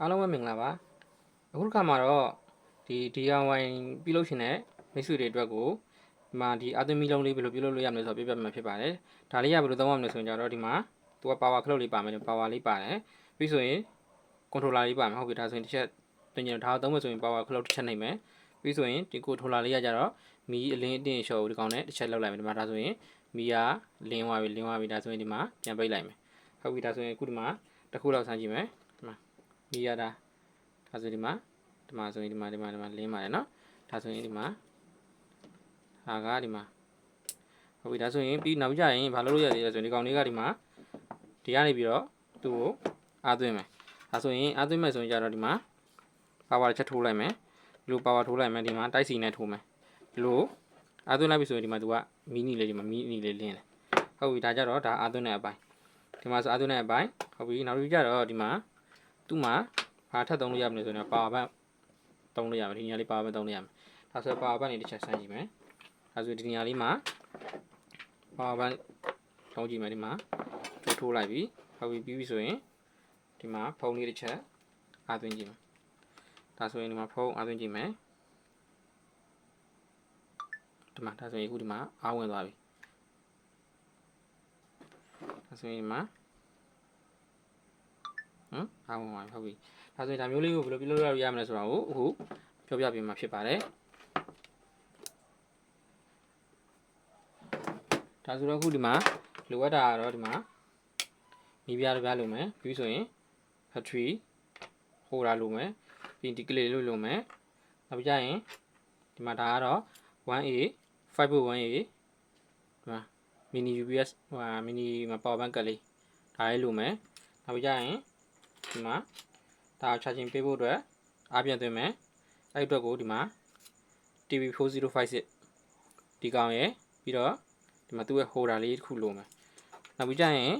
အားလုံးပဲမင်္ဂလာပါအခုတစ်ခါမှာတော့ဒီ DIY ပြုလုပ်ရှင်တဲ့မိတ်ဆွေတွေအတွက်ကိုဒီမှာဒီအသွင်မီလုံးလေးဘယ်လိုပြုလုပ်လို့ရမလဲဆိုတော့ပြပြမှာဖြစ်ပါတယ်ဒါလေးကဘယ်လိုသုံးရမလဲဆိုရင်ကြတော့ဒီမှာသူက power ခလုတ်လေးပါမယ် power လေးပါတယ်ပြီးဆိုရင် controller လေးပါမယ်ဟုတ်ပြီဒါဆိုရင်တစ်ချက်တင်ကြဒါသုံးမယ်ဆိုရင် power ခလုတ်တစ်ချက်နိုင်မယ်ပြီးဆိုရင်ဒီ controller လေးကကြတော့မီအလင်းအတင်းရှော့ဒီကောင်နဲ့တစ်ချက်လောက်လိုက်မယ်ဒီမှာဒါဆိုရင်မီကလင်းသွားပြီလင်းသွားပြီဒါဆိုရင်ဒီမှာပြန်ပိတ်လိုက်မယ်ဟုတ်ပြီဒါဆိုရင်အခုဒီမှာတစ်ခုလောက်ဆန်းကြည့်မယ်ဒီ မှာမီရတာဒါဆိုဒီမှာဒီမှာဆိုရင်ဒီမှာဒီမှာဒီမှာလင်းပါတယ်နော်ဒါဆိုရင်ဒီမှာဟာကဒီမှာဟုတ်ပြီဒါဆိုရင်ပြီးနောက်ကြရင်ဘာလုပ်လို့ရလဲဆိုရင်ဒီကောင်လေးကဒီမှာဒီကနေပြီးတော့သူ့ကိုအားသွင်းမယ်ဒါဆိုရင်အားသွင်းမယ်ဆိုရင်ကြတော့ဒီမှာပါဝါတစ်ချက်ထိုးလိုက်မယ်ဒီလိုပါဝါထိုးလိုက်မယ်ဒီမှာတိုက်စီနဲ့ထိုးမယ်ဒီလိုအားသွင်းလိုက်ပြီဆိုရင်ဒီမှာသူကမီနီလေးဒီမှာမီနီလေးလင်းတယ်ဟုတ်ပြီဒါကြတော့ဒါအားသွင်းတဲ့အပိုင်းဒီမှာဆိုအားသွင်းတဲ့အပိုင်းဟုတ်ပြီနောက်ပြီးကြတော့ဒီမှာ သူ့မှာဘာထပ်သုံးလို့ရမလဲဆိုရင်ပါဝါဘတ်သုံးလို့ရမယ်ဒီနေရာလေးပါဝါဘတ်သုံးလို့ရမယ်ဒါဆိုပါဝါဘတ်နေတစ်ချက်ဆန်းကြည့်မယ်ဒါဆိုဒီနေရာလေးမှာပါဝါဘတ်သုံးကြည့်မယ်ဒီမှာထိုးထိုးလိုက်ပြီဟုတ်ပြီပြီးပြီဆိုရင်ဒီမှာဖုန်းလေးတစ်ချက်အားသွင်းကြည့်မယ်ဒါဆိုရင်ဒီမှာဖုန်းအားသွင်းကြည့်မယ်ဒီမှာဒါဆိုရင်အခုဒီမှာအားဝင်သွားပြီဒါဆိုရင်ဒီမှာ ဟမ်အားဝင်သွားပြီဟုတ်ပြီဒါဆိုရင်ဒါမျိုးလေးကိုဘယ်လိုပြုလုပ်ရရမလဲဆိုတာကိုအခုပြောပြပေးမှာဖြစ်ပါတယ်ဒါဆိုတော့အခုဒီမှာလိုအပ်တာကတော့ဒီမှာမိပြားတစ်ပြားလိုမယ်ပြီးဆိုရင် battery ဟိုတာလိုမယ်ပြီးဒီကလေးလိုလိုမယ်နောက်ပြကြရင်ဒီမှာဒါကတော့ 1A 5.1A ဒီမှာ mini UPS ဟိုဟာ mini မှာ power bank ကလေးဒါလေးလိုမယ်နောက်ပြကြရင် ဒီမှာဒါ charging ပေးဖို့အတွက်အားပြန်သွင်းမယ်အဲ့အတွက်ကိုဒီမှာ TV 4056ဒီကောင်ရယ်ပြီးတော့ဒီမှာသူ့ရဲ့ holder လေးတစ်ခုလိုမယ်နောက်ပြီးကြရင်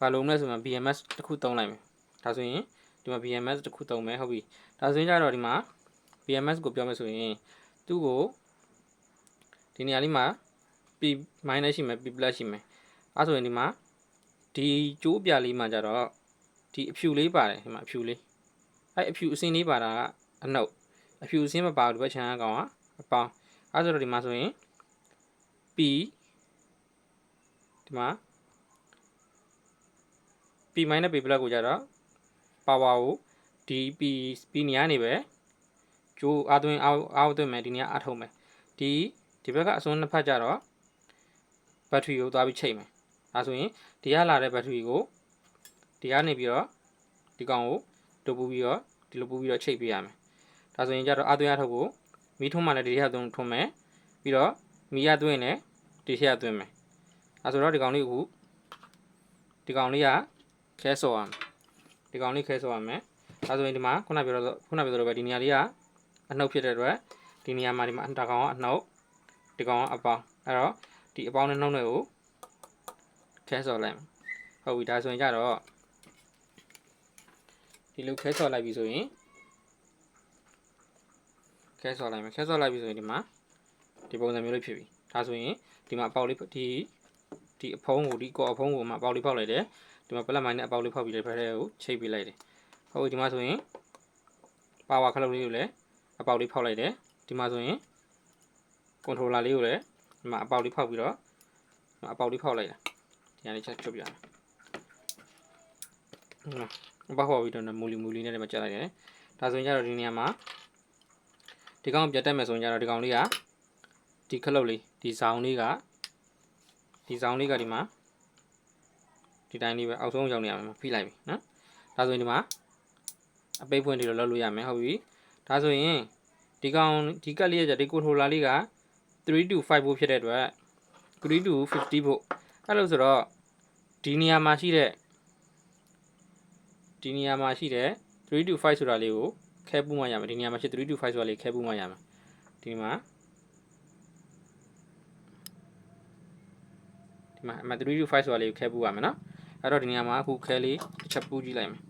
ဘာလို့မလဲဆိုရင် BMS တစ်ခုသုံးလိုက်မယ်ဒါဆိုရင်ဒီမှာ BMS တစ်ခုသုံးမယ်ဟုတ်ပြီဒါဆိုရင်ကြတော့ဒီမှာ BMS ကိုပြောမယ်ဆိုရင်သူ့ကိုဒီနေရာလေးမှာ P minus ရှိမယ် P plus ရှိမယ်အဲဆိုရင်ဒီမှာဒီကျိုးပြလေးမှာကြတော့ ဒီအဖြူလေးပါတယ်ဒီမှာအဖြူလေးအဲအဖြူအစင်းလေးပါတာကအနှုတ်အဖြူအစင်းမပါဘူးဒီဘက်ခြမ်းကကောင်ကအပေါင်းအဲဆိုတော့ဒီမှာဆိုရင် P ဒီမှာ P minus P plus ကိုကြတော့ power ကိုဒီ P P နေရာနေပဲကျိုးအားသွင်းအားအားသွင်းမယ်ဒီနေရာအထုတ်မယ်ဒီဒီဘက်ကအစွန်းနှစ်ဖက်ကြတော့ဘက်ထရီကိုသွားပြီးချိန်မယ်ဒါဆိုရင်ဒီကလာတဲ့ဘက်ထရီကို ဒီကနေပြီးတော့ဒီကောင်ကိုတူပူပြီးတော့ဒီလိုပူပြီးတော့ချိန်ပေးရမယ်ဒါဆိုရင်ကြတော့အားသွင်းအားထုတ်ကိုမီးထုံးမှလည်းဒီထက်သွင်းထုံးမယ်ပြီးတော့မီးရသွင်းလည်းဒီထက်သွင်းမယ်အဲဆိုတော့ဒီကောင်လေးကိုဒီကောင်လေးကခဲဆော်ရမယ်ဒီကောင်လေးခဲဆော်ရမယ်ဒါဆိုရင်ဒီမှာခုနပြောတော့ခုနပြောတော့ပဲဒီနေရာလေးကအနှုတ်ဖြစ်တဲ့အတွက်ဒီနေရာမှာဒီမှာတကောင်ကအနှုတ်ဒီကောင်ကအပေါင်းအဲ့တော့ဒီအပေါင်းနဲ့နှုတ်တွေကိုခဲဆော်လိုက်မယ်ဟုတ်ပြီဒါဆိုရင်ကြတော့ ဒီလိုခဲဆော်လိုက်ပြီဆိုရင်ခဲဆော်လိုက်မယ်ခဲဆော်လိုက်ပြီဆိုရင်ဒီမှာဒီပုံစံမျိုးလေးဖြစ်ပြီဒါဆိုရင်ဒီမှာအပေါက်လေးဒီဒီအဖုံးကိုဒီကော်အဖုံးကိုမှအပေါက်လေးဖောက်လိုက်တယ်ဒီမှာပလက်မိုင်းနဲ့အပေါက်လေးဖောက်ပြီးတဲ့ဖက်ထဲကိုချိတ်ပေးလိုက်တယ်ဟုတ်ပြီဒီမှာဆိုရင်ပါဝါခလုတ်လေးကိုလည်းအပေါက်လေးဖောက်လိုက်တယ်ဒီမှာဆိုရင်ကွန်ထရိုလာလေးကိုလည်းဒီမှာအပေါက်လေးဖောက်ပြီးတော့အပေါက်လေးဖောက်လိုက်တာဒီကနေချက်ချုပ်ပြရမယ်အ ပေါက်ဖောက်ပြီးတော့မူလီမူလီနဲ့ဒီမှာကျက်လိုက်တယ်ဒါဆိုရင်ကျတော့ဒီနေရာမှာဒီကောင်ပြတ်တက်မယ်ဆိုရင်ကျတော့ဒီကောင်လေးကဒီခလုတ်လေးဒီဇောင်းလေးကဒီဇောင်းလေးကဒီမှာဒီတိုင်းလေးပဲအောက်ဆုံးရောက်နေရမယ်ဖိလိုက်ပြီနော်ဒါဆိုရင်ဒီမှာအပိတ်ဖွင့်တွေလောက်လို့ရမယ်ဟုတ်ပြီဒါဆိုရင်ဒီကောင်ဒီကက်လေးကဒီကိုထရိုလာလေးက3 to 5 volt ဖြစ်တဲ့အတွက်3 to 50 volt အဲ့လိုဆိုတော့ဒီနေရာမှာရှိတဲ့ ဒီနေရာမှာရှိတဲ့3 to 5ဆိုတာလေးကိုခဲပူးမှရမယ်ဒီနေရာမှာရှိ3 to 5ဆိုတာလေးခဲပူးမှရမယ်ဒီမှာဒီမှာအမ3 to 5ဆိုတာလေးကိုခဲပူးရမယ်နော်အဲ့တော့ဒီနေရာမှာအခုခဲလေးတစ်ချက်ပူးကြည့်လိုက်မယ်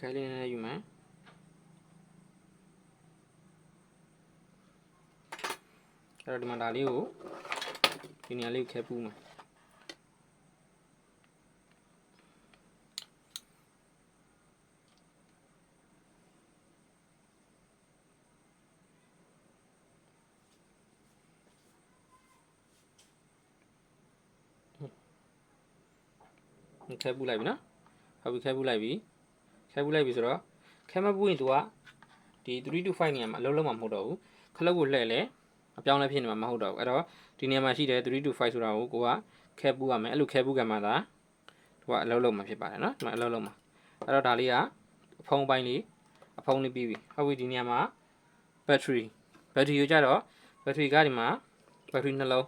ခဲလေးနည်းနည်းယူမယ်အဲ့တော့ဒီမှာဒါလေးကို ဒီနေရာလေးကိုခဲပူးမှာခဲပူးလိုက်ပြီနော်ဟုတ်ပြီခဲပူးလိုက်ပြီခဲပူးလိုက်ပြီဆိုတော့ခဲမပူးရင် तू ကဒီ3 to 5နေရာမှာအလုံးလုံးမှာမဟုတ်တော့ဘူးခလုတ်ကိုလှည့်လဲအပြောင်းလဲဖြစ်နေမှာမဟုတ်တော့ဘူးအဲ့တော့ ဒီနေရာမှာရှိတဲ့3 to 5ဆိုတာကိုကိုကခဲပူရမယ်အဲ့လိုခဲပူကမှသာသူကအလုံးလုံးမှာဖြစ်ပါတယ်နော်ဒီမှာအလုံးလုံးမှာအဲ့တော့ဒါလေးကအဖုံးပိုင်းလေးအဖုံးလေးပြီးပြီဟုတ်ပြီဒီနေရာမှာ battery battery ကိုကြတော့ battery ကဒီမှာ battery နှလုံး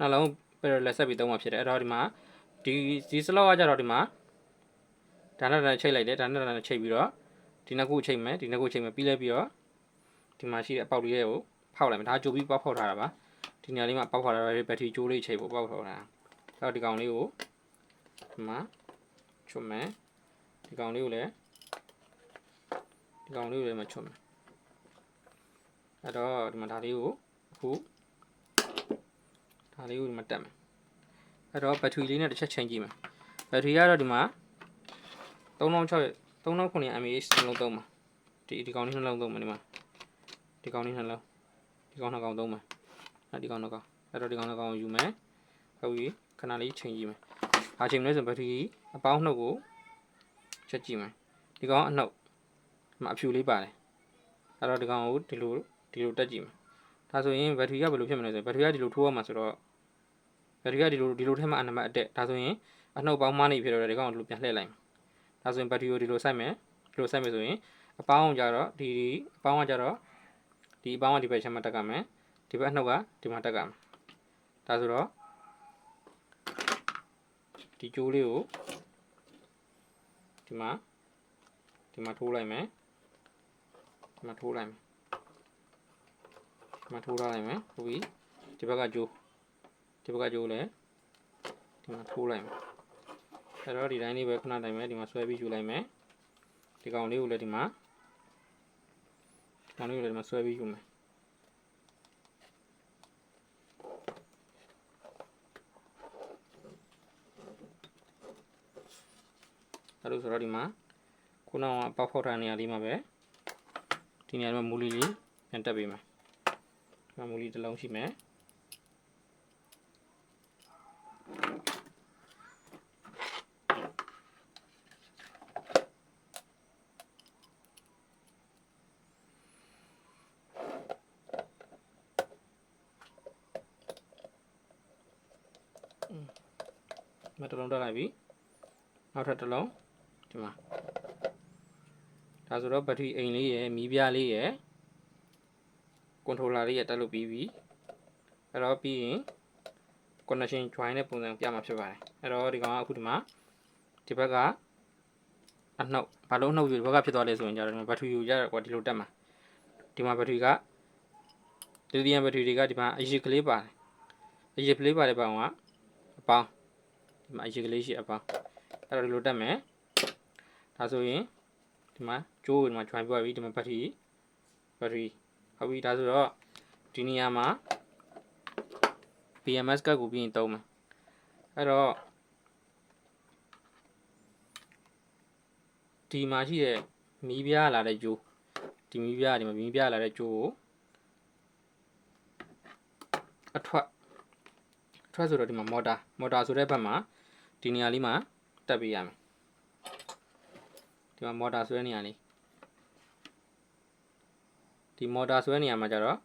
နှလုံး parallel ဆက်ပြီးသုံးမှာဖြစ်တယ်အဲ့တော့ဒီမှာဒီဒီ slot ကကြတော့ဒီမှာဒါနဲ့ဒါနဲ့ချိတ်လိုက်တယ်ဒါနဲ့ဒါနဲ့ချိတ်ပြီးတော့ဒီနှစ်ခုချိတ်မယ်ဒီနှစ်ခုချိတ်မယ်ပြီးလိုက်ပြီးတော့ဒီမှာရှိတဲ့အပေါက်လေးကိုဖောက်လိုက်မယ်ဒါကြိုပြီးပေါက်ဖောက်ထားတာပါ ဒီနေရာလေးမှာပေါက်ဖောက်ထားတဲ့ battery ကြိုးလေးချိတ်ဖို့ပေါက်ဖောက်ထားတာအဲ့တော့ဒီကောင်လေးကိုဒီမှာချွတ်မယ်ဒီကောင်လေးကိုလည်းဒီကောင်လေးကိုလည်းမချွတ်မယ်အဲ့တော့ဒီမှာဒါလေးကိုအခုဒါလေးကိုဒီမှာတက်မယ်အဲ့တော့ battery လေးနဲ့တစ်ချက်ချိန်ကြည့်မယ် battery ကတော့ဒီမှာ3600 3900 mAh နှလုံးသုံးပါဒီဒီကောင်လေးနှလုံးသုံးပါဒီမှာဒီကောင်လေးနှလုံးဒီကောင်နှစ်ကောင်သုံးပါ အဲ့ဒီကောင်နှစ်ကောင်အဲ့တော့ဒီကောင်နှစ်ကောင်ကိုယူမယ်ဟုတ်ပြီခဏလေးချိန်ကြည့်မယ်အားချိန်လို့ဆို battery အပေါင်းနှုတ်ကိုချက်ကြည့်မယ်ဒီကောင်အနှုတ်ဒီမှာအဖြူလေးပါတယ်အဲ့တော့ဒီကောင်ကိုဒီလိုဒီလိုတက်ကြည့်မယ်ဒါဆိုရင် battery ကဘယ်လိုဖြစ်မလဲဆိုရင် battery ကဒီလိုထိုးရမှာဆိုတော့ battery ကဒီလိုဒီလိုထဲမှာအနံပါတ်အတက်ဒါဆိုရင်အနှုတ်ပေါင်းမနေဖြစ်တော့ဒီကောင်ကိုဒီလိုပြန်လှည့်လိုက်မယ်ဒါဆိုရင် battery ကိုဒီလိုစိုက်မယ်ဒီလိုစိုက်မယ်ဆိုရင်အပေါင်းကြတော့ဒီအပေါင်းကကြတော့ဒီအပေါင်းကဒီဘက်ချက်မှာတက်ကမယ် ဒီဘက်အနှုတ်ကဒီမှာတက်ကမယ်ဒါဆိုတော့ဒီကြိုးလေးကိုဒီမှာဒီမှာထိုးလိုက်မယ်ဒီမှာထိုးလိုက်မယ်ဒီမှာထိုးထားလိုက်မယ်ဟုတ်ပြီဒီဘက်ကကြိုးဒီဘက်ကကြိုးလည်းဒီမှာထိုးလိုက်မယ်အဲ့တော့ဒီတိုင်းလေးပဲခဏတိုင်းပဲဒီမှာဆွဲပြီးယူလိုက်မယ်ဒီကောင်လေးကိုလည်းဒီမှာဒီကောင်လေးကိုလည်းဒီမှာဆွဲပြီးယူမယ် လိုဆိုတော့ဒီမှာခုနကအပေါက်ဖောက်ထားနေရာလေးမှာပဲဒီနေရာမှာမူလီလေးပြန်တက်ပေးမယ်ဒီမှာမူလီတစ်လုံးရှိမယ်မတစ်လုံးတက်လိုက်ပြီနောက်ထပ်တစ်လုံး ဒီမှာဒါဆိုတော့ဘက်ထရီအိမ်လေးရယ်မီးပြားလေးရယ်ကွန်ထရိုလာလေးရယ်တက်လို့ပြီးပြီအဲ့တော့ပြီးရင် connection join တဲ့ပုံစံပြမှာဖြစ်ပါတယ်အဲ့တော့ဒီကောင်ကအခုဒီမှာဒီဘက်ကအနှုတ်ဘာလို့အနှုတ်ယူဒီဘက်ကဖြစ်သွားလဲဆိုရင်ကြတော့ဘက်ထရီယူကြတော့ကွာဒီလိုတက်မှာဒီမှာဘက်ထရီကလီသီယမ်ဘက်ထရီတွေကဒီမှာအရစ်ကလေးပါတယ်အရစ်ကလေးပါတဲ့ကောင်ကအပေါင်းဒီမှာအရစ်ကလေးရှိအပေါင်းအဲ့တော့ဒီလိုတက်မယ် ဒါဆိုရင်ဒီမှာကျိုးဒီမှာ join ပြပြီဒီမှာဘက်ထရီဘက်ထရီဟုတ်ပြီဒါဆိုတော့ဒီနေရာမှာ BMS ကတ်ကိုပြီးရင်သုံးမယ်အဲ့တော့ဒီမှာရှိတဲ့မီးပြားလာတဲ့ကျိုးဒီမီးပြားဒီမှာမီးပြားလာတဲ့ကျိုးကိုအထွက်အထွက်ဆိုတော့ဒီမှာမော်တာမော်တာဆိုတဲ့ဘက်မှာဒီနေရာလေးမှာတက်ပေးရမယ် ဒီမှာမော်တာဆွဲနေရလေးဒီမော်တာဆွဲနေရမှာကြတော့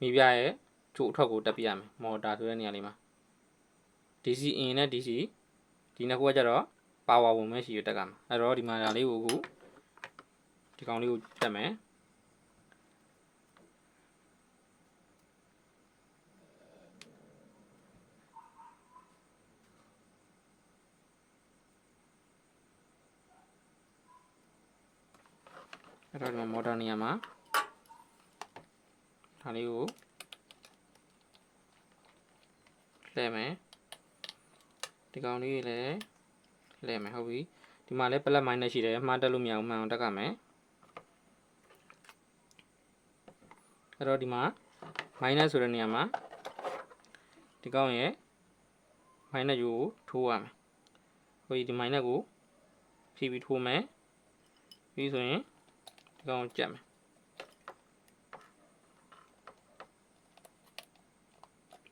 မိပြရဲ့ချို့အထွက်ကိုတက်ပြရမယ်မော်တာဆွဲနေရလေးမှာ DC in နဲ့ DC ဒီနှစ်ခုကကြတော့ power ဝင်မဲ့ရှိရတက်ကမှာအဲ့တော့ဒီမှာဒါလေးကိုအခုဒီကောင်လေးကိုတက်မယ် အဲ့တော့ဒီမှာမော်တာနေရာမှာဒါလေးကိုလှည့်မယ်ဒီကောင်လေးလည်းလှည့်မယ်ဟုတ်ပြီဒီမှာလည်း plus minus ရှိတယ်မှားတက်လို့မရဘူးမှန်အောင်တက်ကမယ်အဲ့တော့ဒီမှာ minus ဆိုတဲ့နေရာမှာဒီကောင်ရဲ့ minus ယူကိုထိုးရမယ်ဟိုဒီ minus ကိုဖြည့်ပြီးထိုးမယ်ပြီးဆိုရင် ဒီကောင်ကိုကြက်မယ်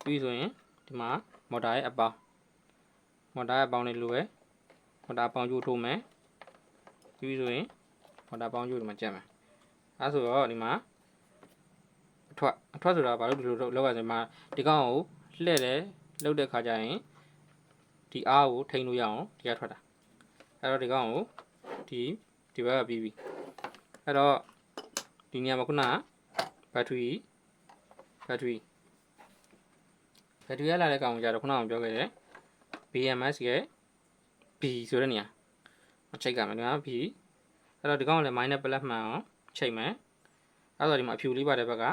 ပြီးဆိုရင်ဒီမှာမော်တာရဲ့အပေါင်းမော်တာရဲ့အပေါင်းလေးလိုပဲမော်တာအပေါင်းကျိုးထိုးမယ်ပြီးပြီဆိုရင်မော်တာအပေါင်းကျိုးဒီမှာကြက်မယ်အဲဆိုတော့ဒီမှာအထွက်အထွက်ဆိုတာဘာလို့ဒီလိုလောက်ရဆိုမှာဒီကောင်ကိုလှည့်တယ်လှုပ်တဲ့ခါကျရင်ဒီအားကိုထိန်းလို့ရအောင်ဒီကထွက်တာအဲ့တော့ဒီကောင်ကိုဒီဒီဘက်ကပြီးပြီ အဲ့တော့ဒီနေရာမှာခုနကဘက်ထရီဘက်ထရီဘက်ထရီရလာတဲ့ကောင်ကိုကြတော့ခုနကပြောခဲ့တယ် BMS ရဲ့ B ဆိုတဲ့နေရာအချိတ်ကမယ်ဒီမှာ B အဲ့တော့ဒီကောင်ကလည်း minus plus မှန်အောင်ချိန်မယ်အဲ့တော့ဒီမှာအဖြူလေးပါတဲ့ဘက်က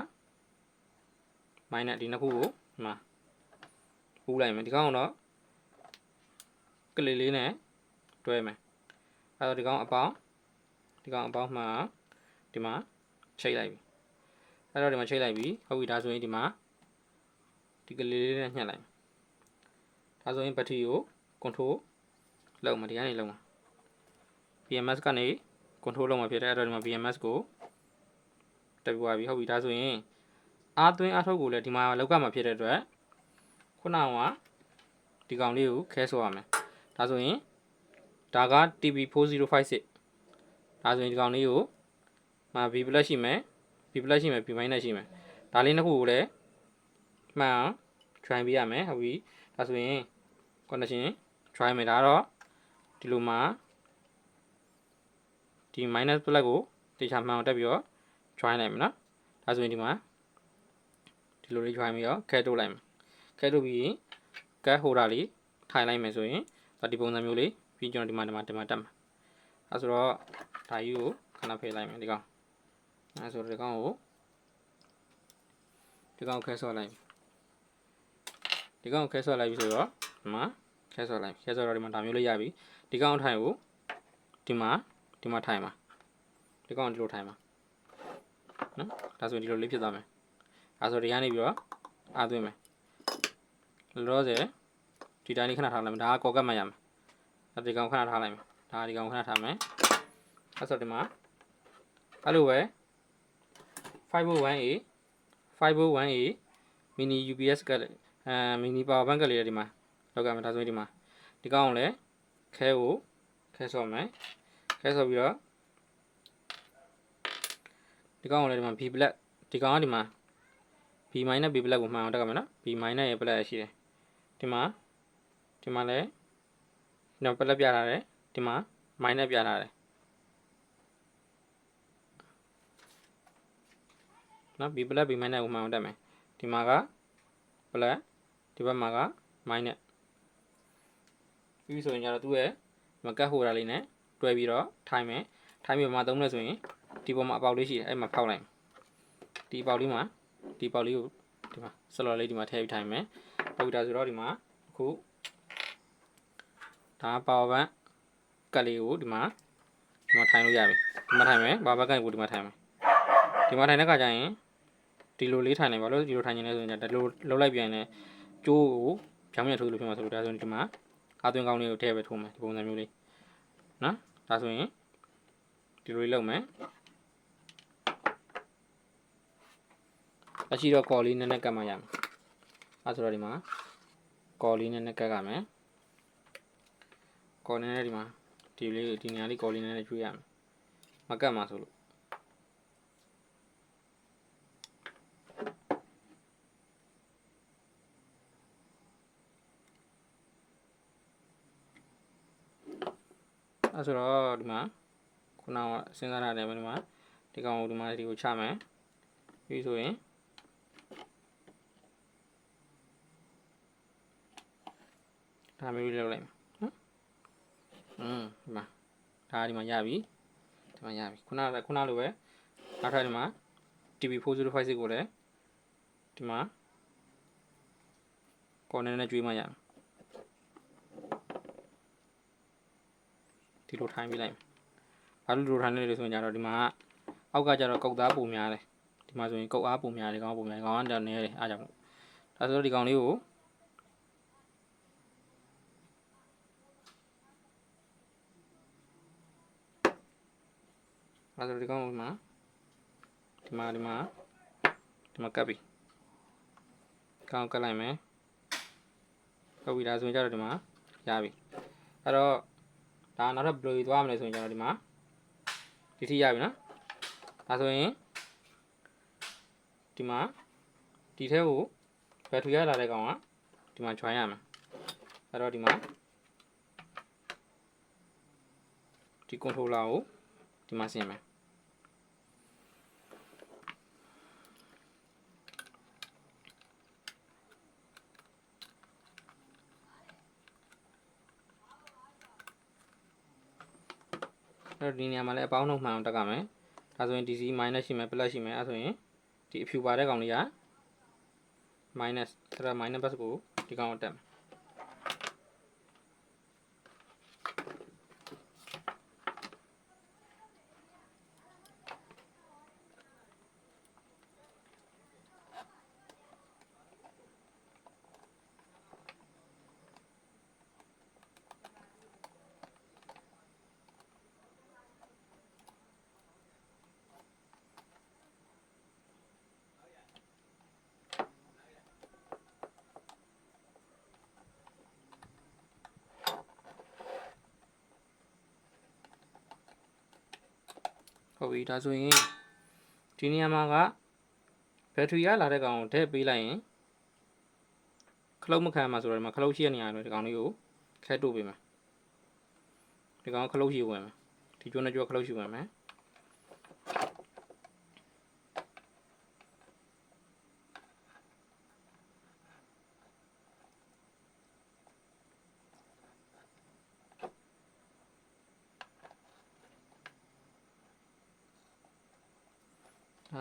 minus ဒီနှစ်ခုကိုဒီမှာပူးလိုက်မယ်ဒီကောင်ကတော့ကလေးလေးနဲ့တွဲမယ်အဲ့တော့ဒီကောင်အပေါင်းဒီကောင်အပေါင်းမှန်အောင် ဒီမှာချိတ်လိုက်ပြီအဲ့တော့ဒီမှာချိတ်လိုက်ပြီဟုတ်ပြီဒါဆိုရင်ဒီမှာဒီကလေးလေးနဲ့ညှက်လိုက်ဒါဆိုရင်ဘက်ထရီကို control လောက်မှာဒီကနေလောက်မှာ BMS ကနေ control လောက်မှာဖြစ်တဲ့အဲ့တော့ဒီမှာ BMS ကိုတက်ပြီးသွားပြီဟုတ်ပြီဒါဆိုရင်အားသွင်းအားထုတ်ကိုလည်းဒီမှာလောက်ကမှာဖြစ်တဲ့အတွက်ခုနကဒီကောင်လေးကိုခဲဆိုရမယ်ဒါဆိုရင်ဒါက TB4056 ဒါဆိုရင်ဒီကောင်လေးကို မှာ B+ ရှိမယ် B+ ရှိမယ် B- ရှိမယ်ဒါလေးနှစ်ခုကိုလည်းမှန်အောင် try ပေးရမယ်ဟုတ်ပြီဒါဆိုရင် connection try မယ်ဒါတော့ဒီလိုမှာဒီ minus plus ကိုတေချာမှန်အောင်တက်ပြီးတော့ try လိုက်မယ်နော်ဒါဆိုရင်ဒီမှာဒီလိုလေး try ပြီးတော့ခဲထုတ်လိုက်မယ်ခဲထုတ်ပြီးရင်ကဲဟိုတာလေးထိုင်လိုက်မယ်ဆိုရင်ဒါဒီပုံစံမျိုးလေးပြီးကျွန်တော်ဒီမှာဒီမှာဒီမှာတက်မှာအဲဆိုတော့ဒါကြီးကိုခဏဖယ်လိုက်မယ်ဒီကောင် အဲဆိုတော့ဒီကောင်ကိုဒီကောင်ခဲဆော့လိုက်ဒီကောင်ခဲဆော့လိုက်ပြီဆိုတော့ဒီမှာခဲဆော့လိုက်ခဲဆော့တော့ဒီမှာဒါမျိုးလေးရပြီဒီကောင်ထိုင်ကိုဒီမှာဒီမှာထိုင်မှာဒီကောင်ဒီလိုထိုင်မှာနော်ဒါဆိုရင်ဒီလိုလေးဖြစ်သွားမယ်အဲဆိုဒီကနေပြီးတော့အားသွင်းမယ်လောလောဆယ်ဒီတိုင်းလေးခဏထားလိုက်မယ်ဒါကကော်ကတ်မှရမယ်အဲဒီကောင်ခဏထားလိုက်မယ်ဒါဒီကောင်ခဏထားမယ်အဲဆိုဒီမှာအဲ့လိုပဲ 501A 501A mini UPS ကလည်းအဲ mini power bank ကလေးဒီမှာလောက်ကမယ်ဒါဆိုရင်ဒီမှာဒီကောင်ကိုလည်းခဲကိုခဲဆော့မယ်ခဲဆော့ပြီးတော့ဒီကောင်ကိုလည်းဒီမှာ B black ဒီကောင်ကဒီမှာ B minus B black ကိုမှန်အောင်တက်ကမယ်နော် B minus ရဲ့ black ရှိတယ်ဒီမှာဒီမှာလည်းဒီမှာ black ပြထားတယ်ဒီမှာ minus ပြထားတယ် နော် B black B minus ကိုမှန်အောင်တက်မယ်ဒီမှာက black ဒီဘက်မှာက minus ပြီးဆိုရင်ကျတော့သူ့ရဲ့မကတ်ဟိုတာလေးနဲ့တွဲပြီးတော့ထိုင်မယ်ထိုင်ပြီးမှသုံးလဲဆိုရင်ဒီပေါ်မှာအပေါက်လေးရှိတယ်အဲ့မှာဖောက်လိုက်ဒီအပေါက်လေးမှာဒီပေါက်လေးကိုဒီမှာဆလော်လေးဒီမှာထည့်ပြီးထိုင်မယ်ဟုတ်ပြီဒါဆိုတော့ဒီမှာအခုဒါပါဝါဘန်ကတ်လေးကိုဒီမှာဒီမှာထိုင်လို့ရပြီဒီမှာထိုင်မယ်ဘာဘက်ကတ်ကိုဒီမှာထိုင်မယ်ဒီမှာထိုင်တဲ့ခါကျရင် ဒီလိုလေးထိုင်နေပါလို့ဒီလိုထိုင်နေလဲဆိုရင်ဒီလိုလှုပ်လိုက်ပြန်ရင်ကျိုးကိုဖြောင်းပြန်ထိုးလို့ဖြစ်မှာဆိုလို့ဒါဆိုရင်ဒီမှာအာသွင်းကောင်းလေးကိုထည့်ပဲထိုးမယ်ဒီပုံစံမျိုးလေးနော်ဒါဆိုရင်ဒီလိုလေးလုပ်မယ်အရှိတော့ကော်လေးနည်းနည်းကတ်မှရမယ်အဲဆိုတော့ဒီမှာကော်လေးနည်းနည်းကတ်ရမယ်ကော်နည်းနည်းဒီမှာဒီလေးဒီနေရာလေးကော်လေးနည်းနည်းကျွေးရမယ်မကတ်မှာဆိုလို့ အဲဆိုတော့ဒီမှာခုနကစဉ်းစားရတယ်ဒီမှာဒီကောင်ကိုဒီမှာဒီကိုချမယ်ပြီးဆိုရင်ဒါမျိုးလေးလုပ်လိုက်မယ်နော်อืมဒီမှာဒါဒီမှာရပြီဒီမှာရပြီခုနကခုနလိုပဲနောက်ထပ်ဒီမှာ TV4056 ကိုလည်းဒီမှာကော်နယ်နဲ့ကျွေးမှရမယ် ဒီလိုထိုင်ပြလိုက်မယ်ဘာလို့ဒီလိုထိုင်နေလဲဆိုရင်ကြတော့ဒီမှာအောက်ကကြတော့ကုတ်သားပုံများတယ်ဒီမှာဆိုရင်ကုတ်အားပုံများတယ်ကောင်ပုံများကောင်ကတော့နည်းတယ်အားကြောင့်ဒါဆိုတော့ဒီကောင်လေးကိုအဲဆိုဒီကောင်မှာဒီမှာဒီမှာဒီမှာကပ်ပြီကောင်ကပ်လိုက်မယ်ဟုတ်ပြီဒါဆိုရင်ကြတော့ဒီမှာရပြီအဲ့တော့ ဒါနောက်ထပ်ဘယ်လိုသွားမလဲဆိုရင်ကျွန်တော်ဒီမှာဒီထိရပြီနော်ဒါဆိုရင်ဒီမှာဒီထဲကိုဘက်ထရီရလာတဲ့ကောင်ကဒီမှာ join ရမယ်အဲ့တော့ဒီမှာဒီ controller ကိုဒီမှာဆင်မယ် အဲ့တော့ဒီနေရာမှာလည်းအပေါင်းနှုတ်မှန်အောင်တက်ရမယ်။ဒါဆိုရင် DC minus ရှိမယ် plus ရှိမယ်။အဲဆိုရင်ဒီအဖြူပါတဲ့ကောင်လေးက minus အဲ့ဒါ minus bus ကိုဒီကောင်ကိုတက်မယ်။ ပြီဒါဆိုရင်ဒီနေရာမှာကဘက်ထရီရလာတဲ့ကောင်ကိုထည့်ပေးလိုက်ရင်ခလုတ်မခံမှာဆိုတော့ဒီမှာခလုတ်ရှိတဲ့နေရာတွေဒီကောင်လေးကိုခဲတို့ပေးမယ်။ဒီကောင်ခလုတ်ရှိဝင်မယ်။ဒီကျွန်းနဲ့ကျွန်းခလုတ်ရှိဝင်မယ်။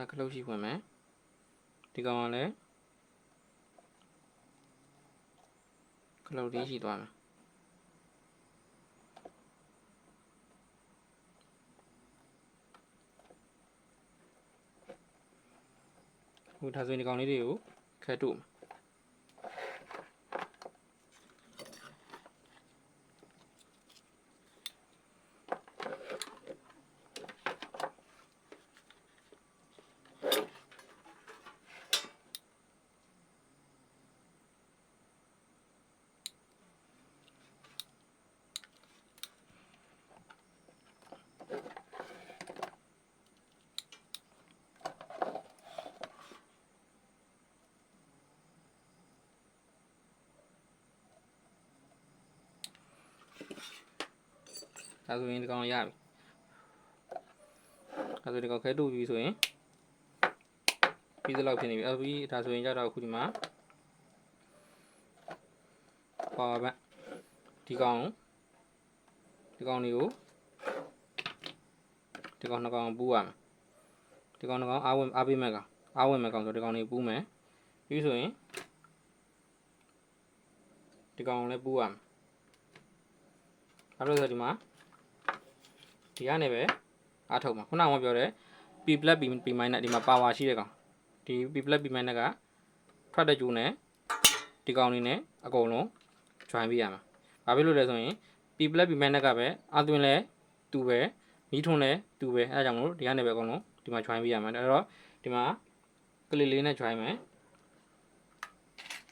ဒါကလုတ်ရှိဝင်မယ်ဒီကောင်ကလည်းကလုတ်လေးရှိသွားမယ်ဟိုဒါဆိုရင်ဒီကောင်လေးတွေကိုခဲတို့မယ် ဒါဆိုရင်ဒီကောင်ရပြီဒါဆိုဒီကောင်ခဲတို့ပြီဆိုရင်ပြီးသလောက်ဖြစ်နေပြီအပြီးဒါဆိုရင်ကြတော့အခုဒီမှာပါဘတ်ဒီကောင်ဒီကောင်လေးကိုဒီကောင်နှစ်ကောင်ပူးရမယ်ဒီကောင်နှစ်ကောင်အားဝင်အားပေးမဲ့ကောင်အားဝင်မဲ့ကောင်ဆိုဒီကောင်လေးပူးမယ်ပြီးဆိုရင်ဒီကောင်လည်းပူးရမယ်အဲ့လိုဆိုဒီမှာ ဒီကနေပဲအားထုတ်မှာခုနကပြောတဲ့ P plus P P minus ဒီမှာ power ရှိတဲ့ကောင်ဒီ P plus P minus ကထွက်တဲ့ကျိုးနဲ့ဒီကောင်လေးနဲ့အကုန်လုံး join ပေးရမှာ။ဘာဖြစ်လို့လဲဆိုရင် P plus P minus ကပဲအသွင်းလဲတူပဲမီးထွန်းလဲတူပဲအဲဒါကြောင့်မလို့ဒီကနေပဲအကုန်လုံးဒီမှာ join ပေးရမှာ။အဲ့တော့ဒီမှာကလေးလေးနဲ့ join မယ်။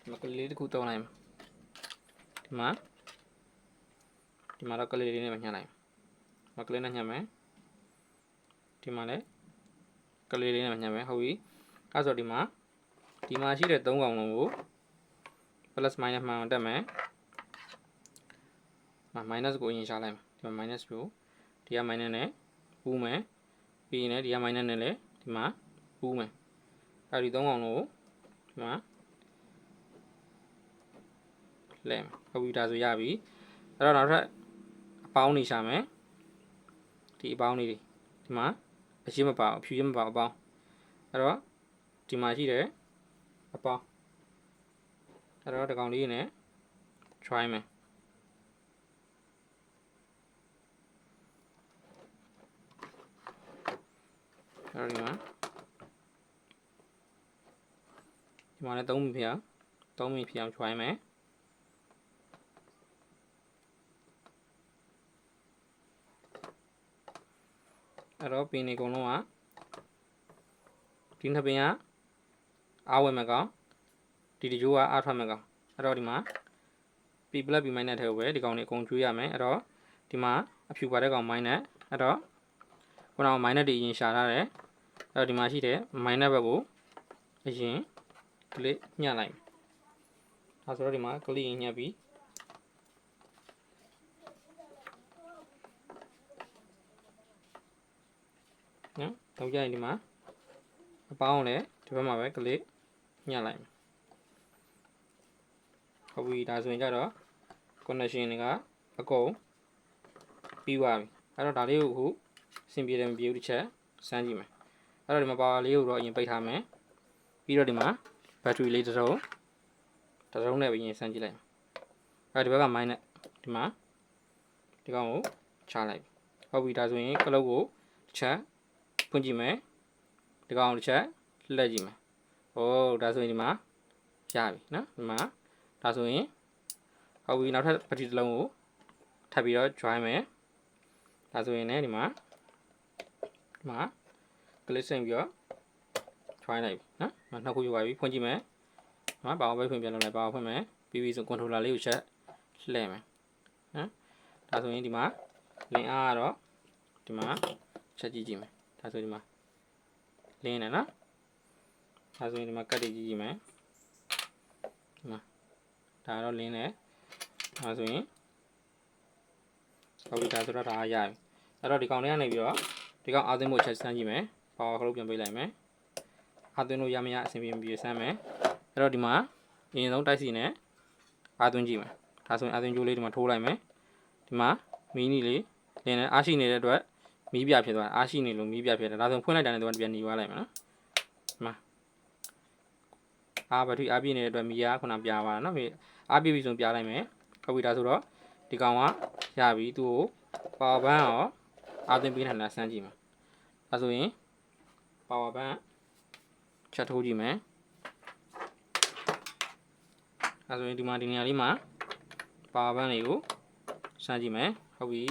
ဒီမှာကလေးလေးတစ်ခုတုံးလိုက်မယ်။ဒီမှာဒီမှာတော့ကလေးလေးနဲ့ညှပ်လိုက်မယ် မကလေးနဲ့ညှပ်မယ်ဒီမှာလည်းကလေးလေးနဲ့ညှပ်မယ်ဟုတ်ပြီအဲဆိုဒီမှာဒီမှာရှိတဲ့၃កောင်လုံးကို plus minus မှန်အောင်တက်မယ်မ minus ကိုအရင်ရှာလိုက်မယ်ဒီမှာ minus ကိုဒီက minus နဲ့ပူးမယ်ပြီးရင်လည်းဒီက minus နဲ့လည်းဒီမှာပူးမယ်အဲဒီ၃កောင်လုံးကိုဒီမှာလဲမယ်ဟုတ်ပြီဒါဆိုရပြီအဲ့တော့နောက်ထပ်အပေါင်းနေရှာမယ် ဒီအပေါင်းလေးတွေဒီမှာအရှင်းမပါအဖြူရှင်းမပါအပေါင်းအဲ့တော့ဒီမှာရှိတယ်အပေါင်းအဲ့တော့ဒီကောင်လေးနဲ့ try မယ်အဲ့တော့ဒီမှာဒီမှာလည်း3မိဖျား3မိဖျား try မယ် အဲ့တော့ပင်နေအကုန်လုံးကဒီနှစ်ပင်ကအားဝင်မကောင်ဒီတကြိုးကအားထွက်မကောင်အဲ့တော့ဒီမှာ P plus P minus ထဲကိုပဲဒီကောင်တွေအကုန်ကျွေးရမယ်အဲ့တော့ဒီမှာအဖြူပါတဲ့ကောင် minus အဲ့တော့ခုနက minus တွေအရင်ရှာထားတယ်အဲ့တော့ဒီမှာရှိတဲ့ minus ဘက်ကိုအရင် click ညှပ်လိုက်ဒါဆိုတော့ဒီမှာ click ညှပ်ပြီးနော် တော့ကြရင်ဒီမှာအပေါင်းလည်းဒီဘက်မှာပဲ click ညှပ်လိုက်ဟုတ်ပြီဒါဆိုရင်ကြတော့ connection တွေကအကုန်ပြီးသွားပြီအဲ့တော့ဒါလေးကိုအခုအဆင်ပြေတယ်မပြေဘူးတစ်ချက်စမ်းကြည့်မယ်အဲ့တော့ဒီမှာ power လေးကိုတော့အရင်ပိတ်ထားမယ်ပြီးတော့ဒီမှာ battery လေးတစ်စုံတစ်စုံနဲ့ပဲအရင်စမ်းကြည့်လိုက်အဲ့ဒီဘက်က minus ဒီမှာဒီကောင်ကိုချလိုက်ဟုတ်ပြီဒါဆိုရင်ကလုတ်ကိုတစ်ချက် ဖွင့်ကြည့်မယ်ဒီကောင်ကိုတစ်ချက်လှည့်ကြည့်မယ်ဟိုးဒါဆိုရင်ဒီမှာရပြီနော်ဒီမှာဒါဆိုရင်ဟုတ်ပြီနောက်ထပ် battery တစ်လုံးကိုထပ်ပြီးတော့ join မယ်ဒါဆိုရင်လည်းဒီမှာဒီမှာ click ဆင်ပြီးတော့ join လိုက်ပြီနော်နောက်ခုယူပါပြီဖွင့်ကြည့်မယ်နော်ဘာအောင်ပဲဖွင့်ပြန်လုပ်လိုက်ဘာအောင်ဖွင့်မယ်ပြီးပြီဆို controller လေးကိုချက်လှည့်မယ်နော်ဒါဆိုရင်ဒီမှာ link အားကတော့ဒီမှာချက်ကြည့်ကြည့်မယ် ဒါဆိုဒီမှာ link နဲ့နော်ဒါဆိုရင်ဒီမှာကတ်တွေကြည့်ကြည့်မယ်ဒီမှာဒါကတော့ link နဲ့ဒါဆိုရင်ဟုတ်ပြီဒါဆိုတော့ဒါရပြီအဲ့တော့ဒီကောင်လေးကနေပြီးတော့ဒီကောင်အာသင်းဖို့ချက်စမ်းကြည့်မယ်ပါဝါခလုတ်ပြန်ပေးလိုက်မယ်အာသွင်းလို့ရမရအဆင်ပြေမပြေစမ်းမယ်အဲ့တော့ဒီမှာအရင်ဆုံးတိုက်စီနဲ့အာသွင်းကြည့်မယ်ဒါဆိုရင်အာသွင်းကြိုးလေးဒီမှာထိုးလိုက်မယ်ဒီမှာမီနီလေးလင်းနဲ့အားရှိနေတဲ့အတွက် မီးပြဖြစ်သွားတယ်အားရှိနေလို့မီးပြဖြစ်တယ်ဒါဆိုရင်ဖွင့်လိုက်တာနဲ့ဒီမှာပြန်หนีသွားလိုက်မယ်နော်ဒီမှာအားဘက်ထရီအားပြည့်နေတဲ့အတွက်မီးအားခုနပြပါတော့နော်မီးအားပြည့်ပြီဆိုရင်ပြလိုက်မယ်ဟုတ်ပြီဒါဆိုတော့ဒီကောင်ကရပြီသူ့ကိုပါဝါဘန်းရောအားသွင်းပေးနိုင်လားစမ်းကြည့်မယ်ဒါဆိုရင်ပါဝါဘန်းချက်ထိုးကြည့်မယ်အဲဆိုရင်ဒီမှာဒီနေရာလေးမှာပါဝါဘန်းလေးကိုစမ်းကြည့်မယ်ဟုတ်ပြီ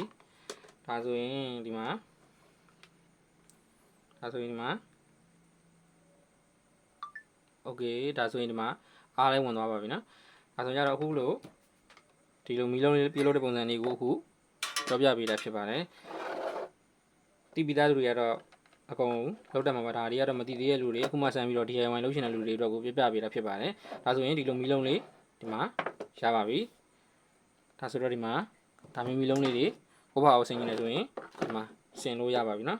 ဒါဆိုရင်ဒီမှာ ဒါဆိုရင်ဒီမှာ okay ဒါဆိုရင်ဒီမှာအားလည်းဝင်သွားပါပြီနော်ဒါဆိုရင်တော့အခုလို့ဒီလိုမီလုံးလေးပြေလို့တဲ့ပုံစံလေးကိုအခုကြောပြပေးတာဖြစ်ပါတယ်တိပိသားလူတွေကတော့အကုန်လောက်တက်မှာပါဒါတွေကတော့မတိသေးတဲ့လူတွေအခုမှဆန်ပြီးတော့ DIY လုပ်ရှင်တဲ့လူတွေအတွက်ကိုပြပြပေးတာဖြစ်ပါတယ်ဒါဆိုရင်ဒီလိုမီလုံးလေးဒီမှာရပါပြီဒါဆိုတော့ဒီမှာဒါမီမီလုံးလေးတွေဟိုဘအောင်ဆင်နေတယ်ဆိုရင်ဒီမှာဆင်လို့ရပါပြီနော်